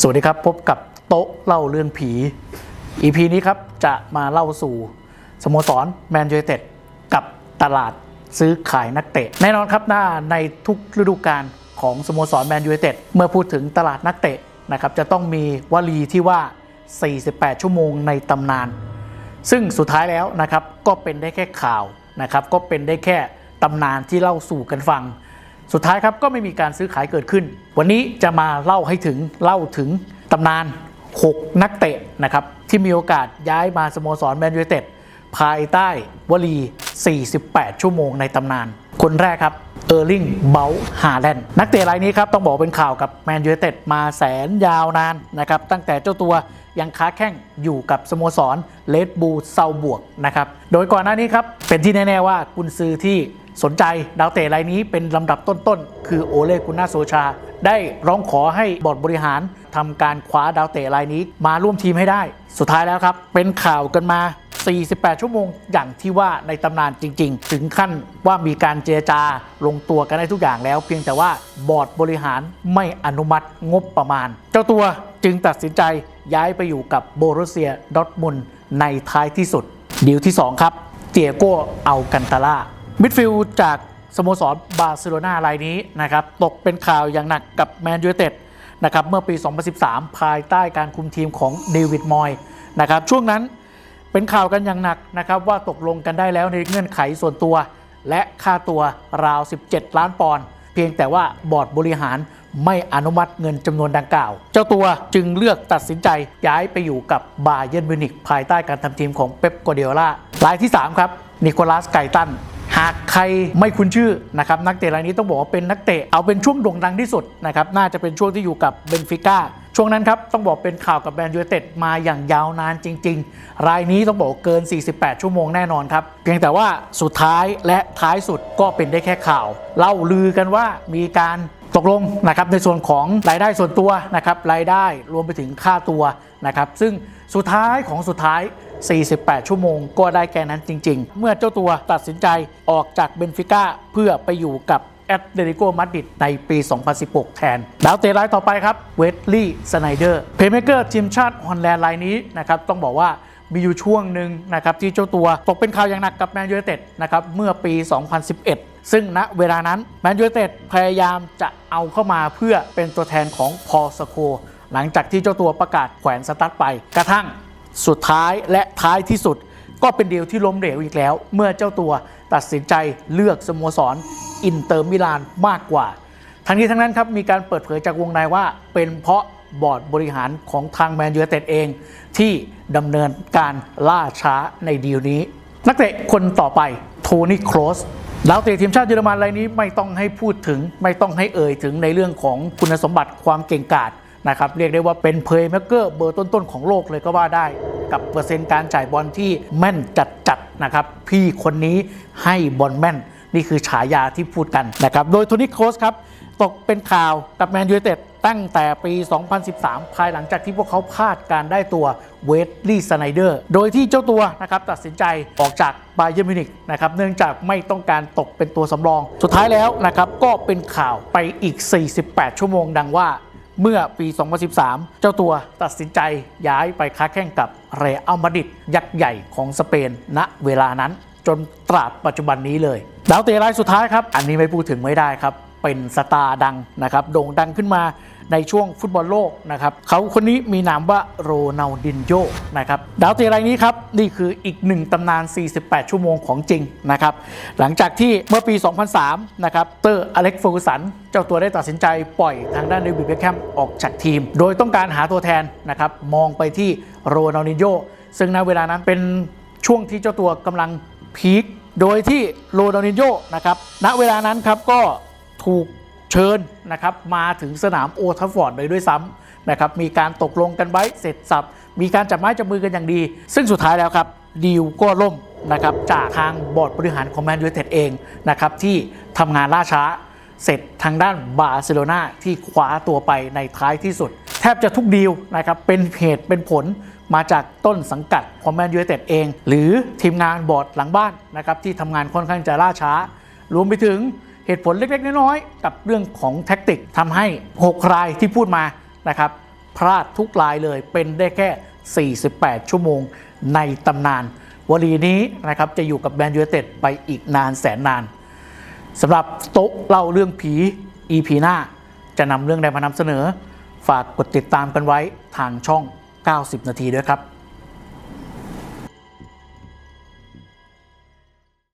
สวัสดีครับ พบกับโต๊ะเล่าเรื่องผี EP นี้ครับ จะมาเล่าสู่สโมสรแมนยูไนเต็ดกับตลาดซื้อขายนักเตะ แน่นอนครับหน้าในทุกฤดูกาลของสโมสรแมนยูไนเต็ดเมื่อพูดถึงตลาดนักเตะนะครับจะต้องมีวลีที่ว่า 48 ชั่วโมงในตำนาน ซึ่งสุดท้ายแล้วนะครับก็เป็นได้แค่ข่าวนะครับก็เป็นได้แค่ตำนานที่เล่าสู่กันฟัง สุดท้ายครับก็ไม่มีการซื้อขายเกิดขึ้น วันนี้จะมาเล่าให้ถึงเล่าถึงตำนาน 6 นักเตะนะครับที่มีโอกาสย้ายมาสโมสรแมนยูไนเต็ดภายใต้วลี 48 ชั่วโมงในตำนาน คนแรกครับเออร์ลิง เบลฮาแลนด์ นักเตะรายนี้ครับ ต้องบอกเป็นข่าวกับแมนยูไนเต็ดมาแสนยาวนานนะครับ ตั้งแต่เจ้าตัวยังค้าแข้งอยู่กับสโมสรเลดบูเซาบวกนะครับ โดยก่อนหน้านี้ครับ เป็นที่แน่ ๆ ว่ากุนซือที่ สนใจดาวเตะรายนี้เป็นลำดับต้นๆ คือโอเลกุนนาโซชา ได้ร้องขอให้บอร์ดบริหารทำการคว้าดาวเตะรายนี้ มาร่วมทีมให้ได้ สุดท้ายแล้วครับ เป็นข่าวกันมา 48 ชั่วโมง อย่างที่ว่าในตำนานจริง ๆ ถึงขั้นว่ามีการเจรจาลงตัวกันได้ทุกอย่างแล้ว เพียงแต่ว่าบอร์ดบริหารไม่อนุมัติงบประมาณ เจ้าตัวจึงตัดสินใจย้ายไปอยู่กับโบรุเซียดอทมุนในท้ายที่สุดดีลที่ 2 ครับเตียโกเอากันตาล่า มิดฟิลด์จากสโมสรบาร์เซโลนารายนี้นะครับตกเป็นข่าวอย่างหนักกับแมนยูเต็ดนะครับเมื่อปี 2013 ภายใต้การคุมทีมของเดวิดมอยนะครับช่วงนั้นเป็นข่าวกันอย่างหนักนะครับว่าตกลงกันได้แล้วในเงื่อนไขส่วนตัว และค่าตัวราว 17 ล้านปอนด์เพียงแต่ว่าบอร์ดบริหารไม่อนุมัติเงินจำนวนดังกล่าว เจ้าตัวจึงเลือกตัดสินใจย้ายไปอยู่กับบาเยิร์นมิวนิกภายใต้การทำทีมของเป๊ปกัวเดียล่ารายที่ 3 ครับนิโคลัสไกตัน หากใครไม่คุ้นชื่อนะครับนักเตะรายนี้ต้องบอกว่าเป็นนักเตะเอาเป็นช่วงโด่งดังที่สุดนะครับน่าจะเป็นช่วงที่อยู่กับเบนฟิก้าช่วงนั้นครับต้องบอกเป็นข่าวกับแมนยูเต็ดมาอย่างยาวนานจริง ๆ รายนี้ต้องบอกเกิน 48 ชั่วโมงแน่นอนครับ เพียงแต่ว่าสุดท้ายและท้ายสุดก็เป็นได้แค่ข่าว เล่าลือกันว่ามีการตกลงนะครับในส่วนของรายได้ส่วนตัวนะครับรายได้รวมไปถึงค่าตัวนะครับซึ่งสุดท้ายของสุดท้าย 48 ชั่วโมง ก็ได้แค่นั้นจริง ๆ เมื่อเจ้าตัวตัดสินใจออกจากเบนฟิก้าเพื่อไปอยู่กับแอตเลติโกมาดริดในปี 2016 แทน ดาวเตะรายต่อไปครับเวสลีย์สไนเดอร์เพย์เมเกอร์ทีมชาติฮอลแลนด์รายนี้นะครับต้องบอกว่ามีอยู่ช่วงหนึ่งนะครับที่เจ้าตัวตกเป็นข่าวอย่างหนักกับแมนยูไนเต็ดนะครับเมื่อปี 2011ซึ่งณเวลานั้นแมนยูเต็ดพยายามจะเอาเข้ามาเพื่อเป็นตัวแทนของพอลสโค หลังจากที่เจ้าตัวประกาศแขวนสตาร์ทไปกระทั่ง สุดท้ายและท้ายที่สุดก็เป็นเดีลที่ล้มเหลวอีกแล้ว เมื่อเจ้าตัวตัดสินใจเลือกสโมสรอินเตอร์มิลานมากกว่า ทั้งนี้ทั้งนั้นครับมีการเปิดเผยจากวงในว่าเป็นเพราะบอร์ดบริหารของทางแมนยูเต็ดเอง ที่ดำเนินการล่าช้าในดีลนี้ นักเตะคนต่อไปโทนี่โครสดาวเตะทีมชาติเยอรมันรายนี้ไม่ต้องให้พูดถึงไม่ต้องให้เอ่ยถึงในเรื่องของคุณสมบัติความเก่งกาจ นะครับเรียกได้ว่าเป็นเพย์เมเกอร์เบอร์ต้นๆของโลกเลยก็ว่าได้ กับเปอร์เซ็นต์การจ่ายบอลที่แม่นจัดๆนะครับพี่คนนี้ให้บอลแม่นนี่คือฉายาที่พูดกันนะครับโดยโทนี่โคสครับตกเป็นข่าวกับแมนยูไนเต็ดตั้งแต่ปี 2013 ภายหลังจากที่พวกเขาพลาดการได้ตัวเวสลีย์สไนเดอร์ โดยที่เจ้าตัวนะครับตัดสินใจออกจากบาเย r n m มิวนิกนะครับเนื่องจากไม่ต้องการตกเป็นตัวสำรอง สุดท้ายแล้วนะครับก็เป็นข่าวไปอีก 48 ชั่วโมงดังว่า เมื่อปี 2013 เจ้าตัวตัดสินใจย้ายไปค้าแข่งกับเรอัลมาดริดยักษ์ใหญ่ของสเปน ณเวลานั้น จนตราบปัจจุบันนี้เลยดาวเตะรายสุดท้ายครับ อันนี้ไม่พูดถึงไม่ได้ครับ เป็นสตาร์ดังนะครับ โด่งดังขึ้นมา ในช่วงฟุตบอลโลกนะครับเขาคนนี้มีนามว่าโรนัลดินโยนะครับดาวเตะรายนี้ครับนี่คืออีกหนึ่งตำนาน 48 ชั่วโมงของจริงนะครับหลังจากที่เมื่อปี 2003 นะครับเตอร์อเล็กเฟอร์กูสัน เจ้าตัวได้ตัดสินใจปล่อยทางด้านเดวิดเบคแฮมออกจากทีม โดยต้องการหาตัวแทนนะครับมองไปที่โรนัลดินโยซึ่งณเวลานั้นเป็นช่วงที่เจ้าตัวกำลังพีคโดยที่โรนัลดินโยนะครับณเวลานั้นครับก็ถูก เชิญนะครับมาถึงสนามโอทัฟฟอร์ดเลยด้วยซ้ำนะครับมีการตกลงกันไว้เสร็จสับ มีการจับไม้จับมือกันอย่างดี ซึ่งสุดท้ายแล้วครับดีลก็ล่มนะครับจากทางบอร์ดบริหารของแมนยูไนเต็ดเองนะครับที่ทำงานล่าช้าเสร็จทางด้านบาร์เซโลนาที่คว้าตัวไปในท้ายที่สุด แทบจะทุกดีลนะครับเป็นเหตุเป็นผลมาจากต้นสังกัดของแมนยูไนเต็ดเอง หรือทีมงานบอร์ดหลังบ้านนะครับที่ทำงานค่อนข้างจะล่าช้า รวมไปถึง เหตุผลเล็ก ๆ น้อยๆกับเรื่องของแท็กติกทำให้ 6 รายที่พูดมานะครับพลาดทุกรายเลยเป็นได้แค่ 48 ชั่วโมงในตำนาน วลีนี้นะครับจะอยู่กับแมนยูเต็ดไปอีกนานแสนนานสำหรับโต๊ะเล่าเรื่องผี EP หน้า จะนำเรื่องใดมานำเสนอ ฝากกดติดตามกันไว้ทางช่อง 90 นาทีด้วยครับ